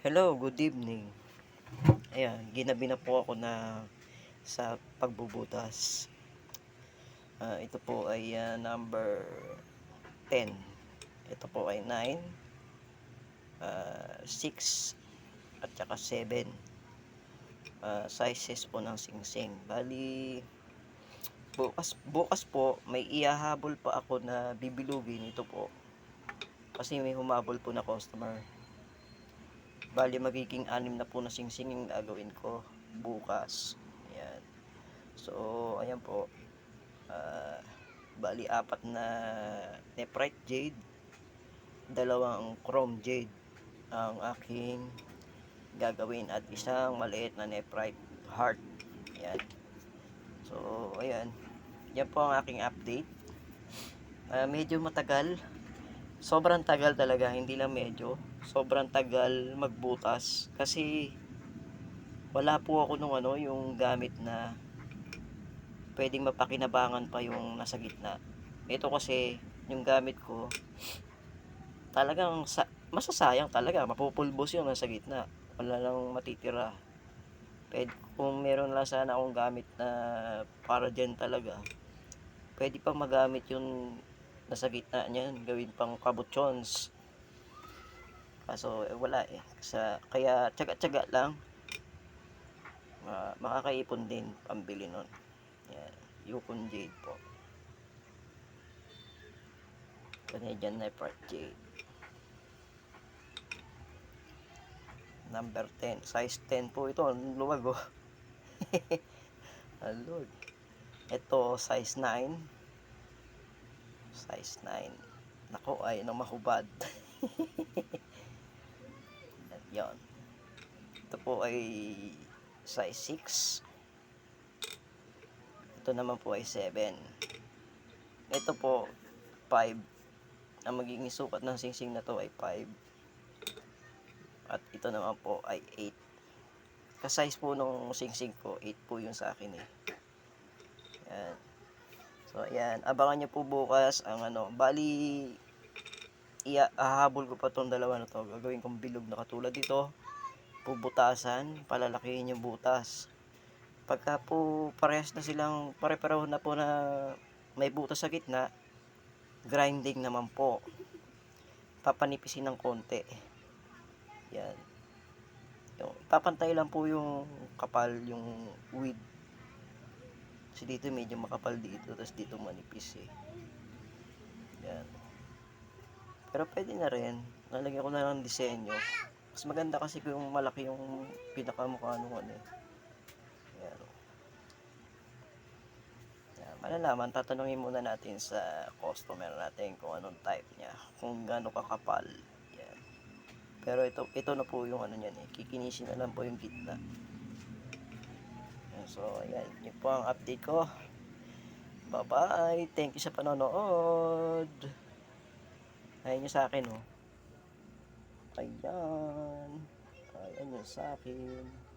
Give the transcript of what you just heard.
Hello, good evening. Ayan, ginabi na po ako na sa pagbubutas. Ah, ito po ay ah, number 10. Ito po ay 9, ah, 6, at saka 7. Ah, sizes po ng singsing. Bali, bukas, bukas po, may ihahabol pa ako na bibilugin. Ito po. Kasi may humabol po na customer. Bali magiging anim na po na singsing yung gagawin ko bukas. Ayan. So, ayan po. Ah, bali apat na neprite jade, dalawang chrome jade ang aking gagawin at isang maliit na neprite heart. Ayan. So, ayan. Yan po ang aking update. Ah, medyo matagal. Sobrang tagal talaga, hindi lang medyo. Sobrang tagal magbutas kasi wala po ako nung ano, yung gamit na pwedeng mapakinabangan pa yung nasa gitna. Ito kasi yung gamit ko talagang sa, masasayang talaga, mapupulbos yung nasa gitna. Wala lang matitira. Pwede, kung meron lang sana akong gamit na para dyan talaga, pwede pang magamit yung nasa gitna niyan, gawin pang kabutsons. Kaso eh, wala eh. Sa, kaya tsaga-tsaga lang. Ma- makakaipon din pambili nun. Yan. Yukon Jade po. Canadian Nepart Jade. Number 10. Size 10 po ito. Luwag oh. Luwag. Ito, size 9. Size 9. Nako, ay no mahubad. Yan. Ito po ay size 6. Ito naman po ay 7. Ito po 5. Ang magiging sukat ng singsing na to ay 5. At ito naman po ay 8. Ka-size po nung singsing ko, 8 po yun sa akin eh. Yan. So, ayan. Abangan nyo po bukas ang ano. Bali, iya, ahabol ko pa tong dalawa na to. Gagawin kong bilog na katulad dito. Pubutasan, palalakihin yung butas. Pagka po parehas na silang, pare-pareho na po na may butas sa gitna, grinding naman po. Papanipisin ng konti. Yan. Yung, papantay lang po yung kapal, yung width. Kasi dito medyo makapal dito, tapos dito manipis eh. Pero pwede na rin. Nalagyan ko na lang ng disenyo. Mas maganda kasi kung malaki yung pinakamukha nung ano eh. Yan. Yan. Malalaman, tatanungin muna natin sa customer natin kung anong type niya. Kung gaano kakapal. Yan. Pero ito, ito na po yung ano niyan eh. Kikinisin na lang po yung gitna. So, ayan. Yun po ang update ko. Bye-bye. Thank you sa panonood. Ayan yung sa akin, oh. Ayan. Ayan yung sa akin.